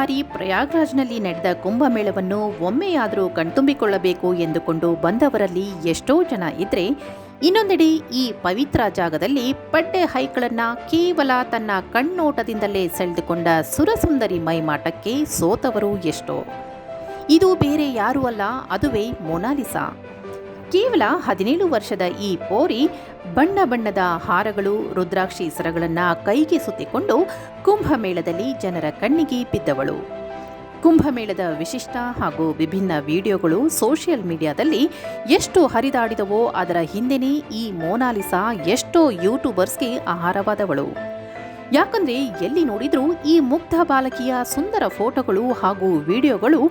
ಬಾರಿ ಪ್ರಯಾಗ್ರಾಜ್ನಲ್ಲಿ ನಡೆದ ಕುಂಭಮೇಳವನ್ನು ಒಮ್ಮೆಯಾದರೂ ಕಣ್ತುಂಬಿಕೊಳ್ಳಬೇಕು ಎಂದುಕೊಂಡು ಬಂದವರಲ್ಲಿ ಎಷ್ಟೋ ಜನ ಇದ್ರೆ, ಇನ್ನೊಂದೆಡೆ ಈ ಪವಿತ್ರ ಜಾಗದಲ್ಲಿ ಪಡ್ಡೆ ಹೈಕ್ಳನ್ನ ಕೇವಲ ತನ್ನ ಕಣ್ಣೋಟದಿಂದಲೇ ಸೆಳೆದುಕೊಂಡ ಸುರಸುಂದರಿ ಮೈಮಾಟಕ್ಕೆ ಸೋತವರು ಎಷ್ಟೋ. ಇದು ಬೇರೆ ಯಾರೂ ಅಲ್ಲ, ಅದುವೇ ಮೊನಾಲಿಸಾ. ಕೇವಲ ಹದಿನೇಳು ವರ್ಷದ ಈ ಪೋರಿ ಬಣ್ಣ ಬಣ್ಣದ ಹಾರಗಳು, ರುದ್ರಾಕ್ಷಿ ಸರಗಳನ್ನು ಕೈಗೆ ಸುತ್ತಿಕೊಂಡು ಕುಂಭಮೇಳದಲ್ಲಿ ಜನರ ಕಣ್ಣಿಗೆ ಬಿದ್ದವಳು. ಕುಂಭಮೇಳದ ವಿಶಿಷ್ಟ ಹಾಗೂ ವಿಭಿನ್ನ ವಿಡಿಯೋಗಳು ಸೋಷಿಯಲ್ ಮೀಡಿಯಾದಲ್ಲಿ ಎಷ್ಟು ಹರಿದಾಡಿದವೋ ಅದರ ಹಿಂದೆನೇ ಈ ಮೋನಾಲಿಸಾ ಎಷ್ಟೋ ಯೂಟ್ಯೂಬರ್ಸ್ಗೆ ಆಹಾರವಾದವಳು. ಯಾಕಂದ್ರೆ ಎಲ್ಲಿ ನೋಡಿದರೂ ಈ ಮುಗ್ಧ ಬಾಲಕಿಯ ಸುಂದರ ಫೋಟೋಗಳು ಹಾಗೂ ವಿಡಿಯೋಗಳು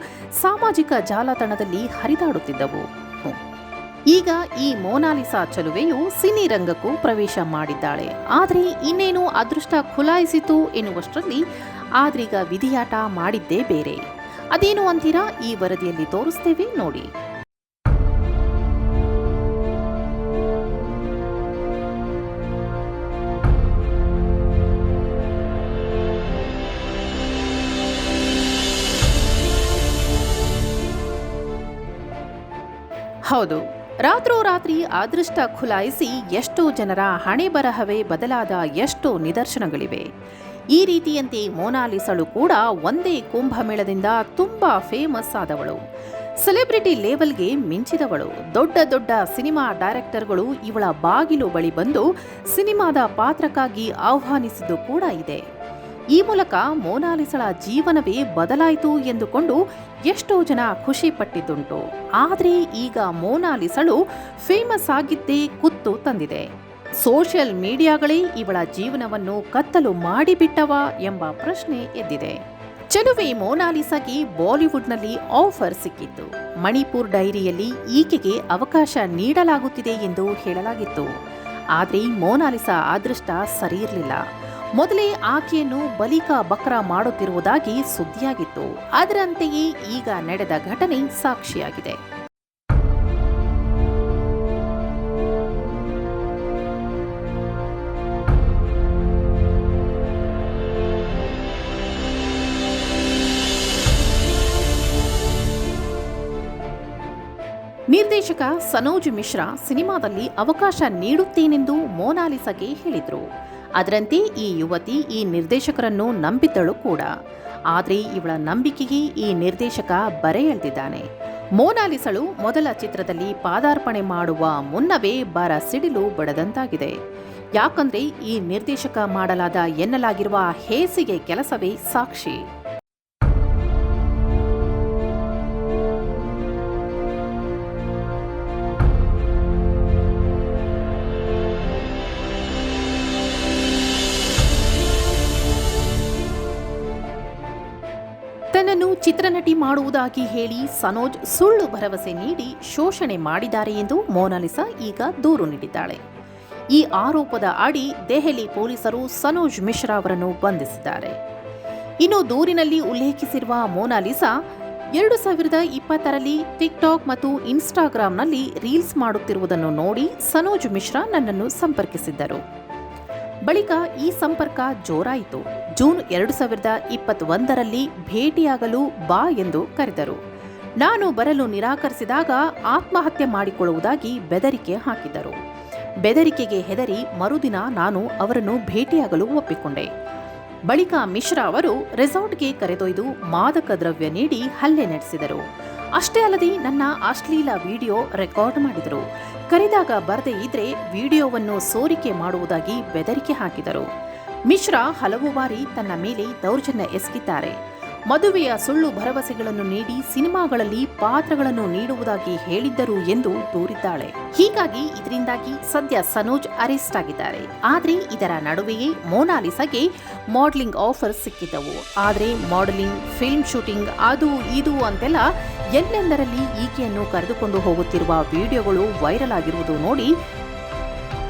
ಸಾಮಾಜಿಕ ಜಾಲತಾಣದಲ್ಲಿ ಹರಿದಾಡುತ್ತಿದ್ದವು. ಈಗ ಈ ಮೋನಾಲಿಸಾ ಚಲುವೆಯು ಸಿನಿ ರಂಗಕ್ಕೂ ಪ್ರವೇಶ ಮಾಡಿದ್ದಾಳೆ. ಆದರೆ ಇನ್ನೇನು ಅದೃಷ್ಟ ಖುಲಾಯಿಸಿತು ಎನ್ನುವಷ್ಟರಲ್ಲಿ ಆದ್ರೀಗ ವಿಧಿಯಾಟ ಮಾಡಿದ್ದೇ ಬೇರೆ. ಅದೇನು ಅಂತೀರಾ? ಈ ವರದಿಯಲ್ಲಿ ತೋರಿಸ್ತೇವೆ ನೋಡಿ. ಹೌದು. ರಾತ್ರೋರಾತ್ರಿ ಅದೃಷ್ಟ ಖುಲಾಯಿಸಿ ಎಷ್ಟೋ ಜನರ ಹಣೆ ಬರಹವೇ ಬದಲಾದ ಎಷ್ಟೋ ನಿದರ್ಶನಗಳಿವೆ. ಈ ರೀತಿಯಂತೆ ಮೋನಾಲಿಸಳು ಕೂಡ ಒಂದೇ ಕುಂಭಮೇಳದಿಂದ ತುಂಬಾ ಫೇಮಸ್ ಆದವಳು. ಸೆಲೆಬ್ರಿಟಿ ಲೇವಲ್ಗೆ ಮಿಂಚಿದವಳು. ದೊಡ್ಡ ದೊಡ್ಡ ಸಿನಿಮಾ ಡೈರೆಕ್ಟರ್ಗಳು ಇವಳ ಬಾಗಿಲು ಬಳಿ ಬಂದು ಸಿನಿಮಾದ ಪಾತ್ರಕ್ಕಾಗಿ ಆಹ್ವಾನಿಸಿದ್ದು ಕೂಡ ಇದೆ. ಈ ಮೂಲಕ ಮೋನಾಲಿಸಳ ಜೀವನವೇ ಬದಲಾಯಿತು ಎಂದುಕೊಂಡು ಎಷ್ಟೋ ಜನ ಖುಷಿ ಪಟ್ಟಿದ್ದುಂಟು ಆದರೆ ಈಗ ಮೋನಾಲಿಸಳು ಫೇಮಸ್ ಆಗಿದ್ದೇ ಕುತ್ತು ತಂದಿದೆ. ಸೋಷಿಯಲ್ ಮೀಡಿಯಾಗಳೇ ಇವಳ ಜೀವನವನ್ನು ಕತ್ತಲು ಮಾಡಿಬಿಟ್ಟವ ಎಂಬ ಪ್ರಶ್ನೆ ಎದ್ದಿದೆ. ಚೆಲುವೆ ಮೋನಾಲಿಸಾಗಿ ಬಾಲಿವುಡ್ನಲ್ಲಿ ಆಫರ್ ಸಿಕ್ಕಿತ್ತು. ಮಣಿಪುರ್ ಡೈರಿಯಲ್ಲಿ ಈಕೆಗೆ ಅವಕಾಶ ನೀಡಲಾಗುತ್ತಿದೆ ಎಂದು ಹೇಳಲಾಗಿತ್ತು. ಆದರೆ ಮೋನಾಲಿಸಾ ಅದೃಷ್ಟ ಸರಿಯಿರಲಿಲ್ಲ. ಮೊದಲೇ ಆಕೆಯನ್ನು ಬಲಿಕ ಬಕ್ರ ಮಾಡುತ್ತಿರುವುದಾಗಿ ಸುದ್ದಿಯಾಗಿತ್ತು. ಅದರಂತೆಯೇ ಈಗ ನಡೆದ ಘಟನೆ ಸಾಕ್ಷಿಯಾಗಿದೆ. ನಿರ್ದೇಶಕ ಸನೋಜ್ ಮಿಶ್ರಾ ಸಿನಿಮಾದಲ್ಲಿ ಅವಕಾಶ ನೀಡುತ್ತೇನೆಂದು ಮೋನಾಲಿಸಗೆ ಹೇಳಿದ್ರು. ಅದರಂತೆ ಈ ಯುವತಿ ಈ ನಿರ್ದೇಶಕರನ್ನು ನಂಬಿದ್ದಳು ಕೂಡ. ಆದರೆ ಇವಳ ನಂಬಿಕೆಗೆ ಈ ನಿರ್ದೇಶಕ ಬರೆ ಎಳೆದಿದ್ದಾನೆ. ಮೋನಾಲಿಸಳು ಮೊದಲ ಚಿತ್ರದಲ್ಲಿ ಪಾದಾರ್ಪಣೆ ಮಾಡುವ ಮುನ್ನವೇ ಬರ ಸಿಡಿಲು ಬಡದಂತಾಗಿದೆ. ಯಾಕಂದ್ರೆ ಈ ನಿರ್ದೇಶಕ ಮಾಡಲಾದ ಎನ್ನಲಾಗಿರುವ ಹೇಸಿಗೆ ಕೆಲಸವೇ ಸಾಕ್ಷಿ. ತನ್ನನ್ನು ಚಿತ್ರನಟಿ ಮಾಡುವುದಾಗಿ ಹೇಳಿ ಸನೋಜ್ ಸುಳ್ಳು ಭರವಸೆ ನೀಡಿ ಶೋಷಣೆ ಮಾಡಿದ್ದಾರೆ ಎಂದು ಮೋನಾಲಿಸಾ ಈಗ ದೂರು ನೀಡಿದ್ದಾಳೆ. ಈ ಆರೋಪದ ಅಡಿ ದೆಹಲಿ ಪೊಲೀಸರು ಸನೋಜ್ ಮಿಶ್ರಾ ಅವರನ್ನು ಬಂಧಿಸಿದ್ದಾರೆ. ಇನ್ನು ದೂರಿನಲ್ಲಿ ಉಲ್ಲೇಖಿಸಿರುವ ಮೋನಾಲಿಸಾ ಎರಡು ಸಾವಿರದ ಇಪ್ಪತ್ತರಲ್ಲಿ ಟಿಕ್ಟಾಕ್ ಮತ್ತು ಇನ್ಸ್ಟಾಗ್ರಾಂನಲ್ಲಿ ರೀಲ್ಸ್ ಮಾಡುತ್ತಿರುವುದನ್ನು ನೋಡಿ ಸನೋಜ್ ಮಿಶ್ರಾ ನನ್ನನ್ನು ಸಂಪರ್ಕಿಸಿದ್ದರು. ಬಳಿಕ ಈ ಸಂಪರ್ಕ ಜೋರಾಯಿತು. ಜೂನ್ ಎರಡು ಸಾವಿರದ ಇಪ್ಪತ್ತೊಂದರಲ್ಲಿ ಭೇಟಿಯಾಗಲು ಬಾ ಎಂದು ಕರೆದರು. ನಾನು ಬರಲು ನಿರಾಕರಿಸಿದಾಗ ಆತ್ಮಹತ್ಯೆ ಮಾಡಿಕೊಳ್ಳುವುದಾಗಿ ಬೆದರಿಕೆ ಹಾಕಿದ್ದರು ಬೆದರಿಕೆಗೆ ಹೆದರಿ ಮರುದಿನ ನಾನು ಅವರನ್ನು ಭೇಟಿಯಾಗಲು ಒಪ್ಪಿಕೊಂಡೆ. ಬಳಿಕ ಮಿಶ್ರಾ ಅವರು ರೆಸಾರ್ಟ್ಗೆ ಕರೆದೊಯ್ದು ಮಾದಕ ದ್ರವ್ಯ ನೀಡಿ ಹಲ್ಲೆ ನಡೆಸಿದರು. ಅಷ್ಟೇ ಅಲ್ಲದೆ ನನ್ನ ಅಶ್ಲೀಲ ವಿಡಿಯೋ ರೆಕಾರ್ಡ್ ಮಾಡಿದರು. ಕರೆದಾಗ ಬರದೇ ಇದ್ರೆ ವಿಡಿಯೋವನ್ನು ಸೋರಿಕೆ ಮಾಡುವುದಾಗಿ ಬೆದರಿಕೆ ಹಾಕಿದರು. ಮಿಶ್ರಾ ಹಲವು ಬಾರಿ ತನ್ನ ಮೇಲೆ ದೌರ್ಜನ್ಯ ಎಸಗಿದ್ದಾರೆ. ಮದುವೆಯ ಸುಳ್ಳು ಭರವಸೆಗಳನ್ನು ನೀಡಿ ಸಿನಿಮಾಗಳಲ್ಲಿ ಪಾತ್ರಗಳನ್ನು ನೀಡುವುದಾಗಿ ಹೇಳಿದ್ದರು ಎಂದು ದೂರಿದ್ದಾಳೆ. ಹೀಗಾಗಿ ಇದರಿಂದಾಗಿ ಸದ್ಯ ಸನೋಜ್ ಅರೆಸ್ಟ್ ಆಗಿದ್ದಾರೆ. ಆದರೆ ಇದರ ನಡುವೆಯೇ ಮೋನಾಲಿಸಾಗೆ ಮಾಡಲಿಂಗ್ ಆಫರ್ ಸಿಕ್ಕಿದ್ದವು. ಆದರೆ ಮಾಡಲಿಂಗ್, ಫಿಲ್ಮ್ ಶೂಟಿಂಗ್, ಅದು ಇದು ಅಂತೆಲ್ಲ ಎಲ್ಲೆಂದರಲ್ಲಿ ಈಕೆಯನ್ನು ಕರೆದುಕೊಂಡು ಹೋಗುತ್ತಿರುವ ವಿಡಿಯೋಗಳು ವೈರಲ್ ಆಗಿರುವುದು ನೋಡಿ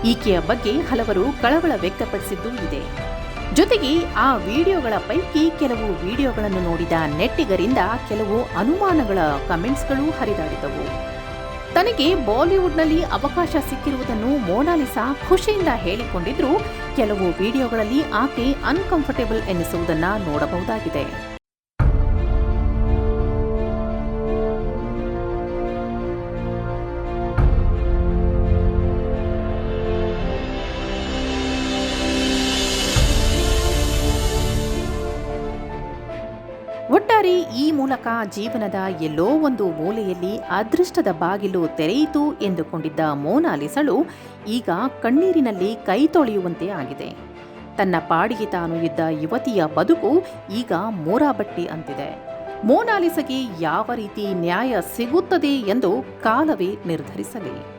ಈಕೆಯ ಬಗ್ಗೆ ಹಲವರು ಕಳವಳ ವ್ಯಕ್ತಪಡಿಸಿದ್ದೂ ಇದೆ. ಜೊತೆಗೆ ಆ ವಿಡಿಯೋಗಳ ಪೈಕಿ ಕೆಲವು ವಿಡಿಯೋಗಳನ್ನು ನೋಡಿದ ನೆಟ್ಟಿಗರಿಂದ ಕೆಲವು ಅನುಮಾನಗಳ ಕಮೆಂಟ್ಸ್ಗಳು ಹರಿದಾಡಿದವು. ತನಗೆ ಬಾಲಿವುಡ್ನಲ್ಲಿ ಅವಕಾಶ ಸಿಕ್ಕಿರುವುದನ್ನು ಮೋನಾಲಿಸಾ ಖುಷಿಯಿಂದ ಹೇಳಿಕೊಂಡಿದ್ರು ಕೆಲವು ವಿಡಿಯೋಗಳಲ್ಲಿ ಆಕೆ ಅನ್ಕಂಫರ್ಟೇಬಲ್ ಎನ್ನಿಸುವುದನ್ನು ನೋಡಬಹುದಾಗಿದೆ. ಈ ಮೂಲಕ ಜೀವನದ ಎಲ್ಲೋ ಒಂದು ಮೂಲೆಯಲ್ಲಿ ಅದೃಷ್ಟದ ಬಾಗಿಲು ತೆರೆಯಿತು ಎಂದುಕೊಂಡಿದ್ದ ಮೋನಾಲಿಸಳು ಈಗ ಕಣ್ಣೀರಿನಲ್ಲಿ ಕೈ ತೊಳೆಯುವಂತೆ ಆಗಿದೆ. ತನ್ನ ಪಾಡಿಗೆ ತಾನು ಇದ್ದ ಯುವತಿಯ ಬದುಕು ಈಗ ಮೋರಾಬಟ್ಟಿ ಅಂತಿದೆ. ಮೋನಾಲಿಸಗೆ ಯಾವ ರೀತಿ ನ್ಯಾಯ ಸಿಗುತ್ತದೆ ಎಂದು ಕಾಲವೇ ನಿರ್ಧರಿಸಲಿ.